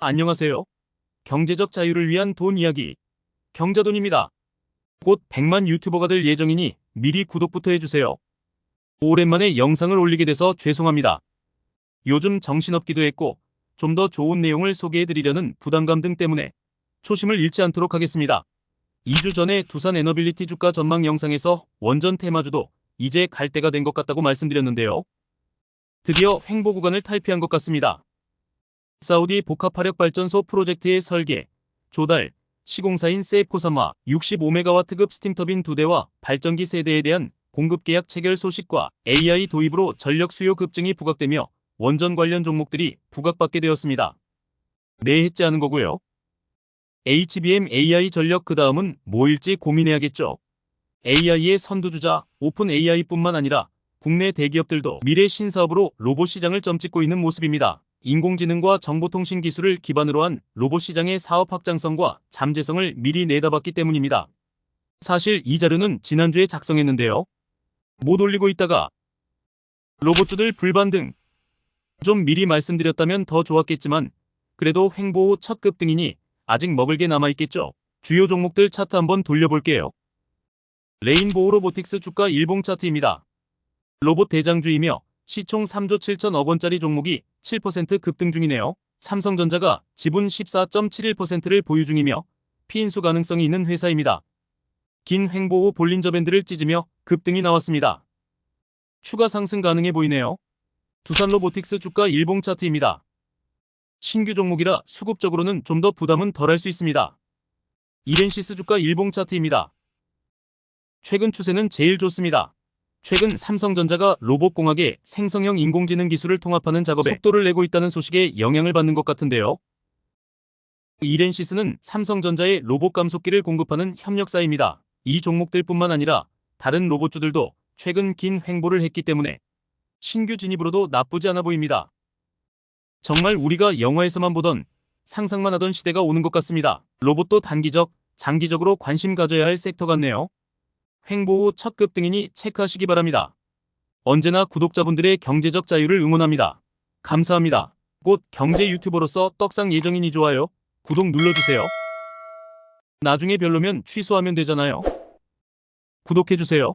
안녕하세요. 경제적 자유를 위한 돈 이야기. 경자돈입니다. 곧 100만 유튜버가 될 예정이니 미리 구독부터 해주세요. 오랜만에 영상을 올리게 돼서 죄송합니다. 요즘 정신없기도 했고 좀 더 좋은 내용을 소개해드리려는 부담감 등 때문에 초심을 잃지 않도록 하겠습니다. 2주 전에 두산 에너빌리티 주가 전망 영상에서 원전 테마주도 이제 갈 때가 된 것 같다고 말씀드렸는데요. 드디어 횡보 구간을 탈피한 것 같습니다. 사우디 복합화력발전소 프로젝트의 설계, 조달, 시공사인 세이코사마 65메가와트급 스팀터빈 2대와 발전기 세대에 대한 공급 계약 체결 소식과 AI 도입으로 전력 수요 급증이 부각되며 원전 관련 종목들이 부각받게 되었습니다. 네 했지 않은 거고요. HBM AI 전력 그 다음은 뭐일지 고민해야겠죠. AI의 선두주자 오픈 AI뿐만 아니라 국내 대기업들도 미래 신사업으로 로봇 시장을 점찍고 있는 모습입니다. 인공지능과 정보통신 기술을 기반으로 한 로봇 시장의 사업 확장성과 잠재성을 미리 내다봤기 때문입니다. 사실 이 자료는 지난주에 작성했는데요. 못 올리고 있다가 로봇주들 불반 등 좀 미리 말씀드렸다면 더 좋았겠지만 그래도 횡보 후첫 급 등이니 아직 먹을 게 남아있겠죠. 주요 종목들 차트 한번 돌려볼게요. 레인보우 로보틱스 주가 일봉 차트입니다. 로봇 대장주이며 시총 3조 7천억 원짜리 종목이 7% 급등 중이네요. 삼성전자가 지분 14.71%를 보유 중이며 피인수 가능성이 있는 회사입니다. 긴 횡보 후 볼린저 밴드를 찢으며 급등이 나왔습니다. 추가 상승 가능해 보이네요. 두산 로보틱스 주가 일봉 차트입니다. 신규 종목이라 수급적으로는 좀 더 부담은 덜할 수 있습니다. 이렌시스 주가 일봉 차트입니다. 최근 추세는 제일 좋습니다. 최근 삼성전자가 로봇공학의 생성형 인공지능 기술을 통합하는 작업에 속도를 내고 있다는 소식에 영향을 받는 것 같은데요. 이렌시스는 삼성전자의 로봇 감속기를 공급하는 협력사입니다. 이 종목들뿐만 아니라 다른 로봇주들도 최근 긴 횡보를 했기 때문에 신규 진입으로도 나쁘지 않아 보입니다. 정말 우리가 영화에서만 보던 상상만 하던 시대가 오는 것 같습니다. 로봇도 단기적, 장기적으로 관심 가져야 할 섹터 같네요. 횡보 후 첫 급 등이니 체크하시기 바랍니다. 언제나 구독자분들의 경제적 자유를 응원합니다. 감사합니다. 곧 경제 유튜버로서 떡상 예정이니 좋아요, 구독 눌러주세요. 나중에 별로면 취소하면 되잖아요. 구독해주세요.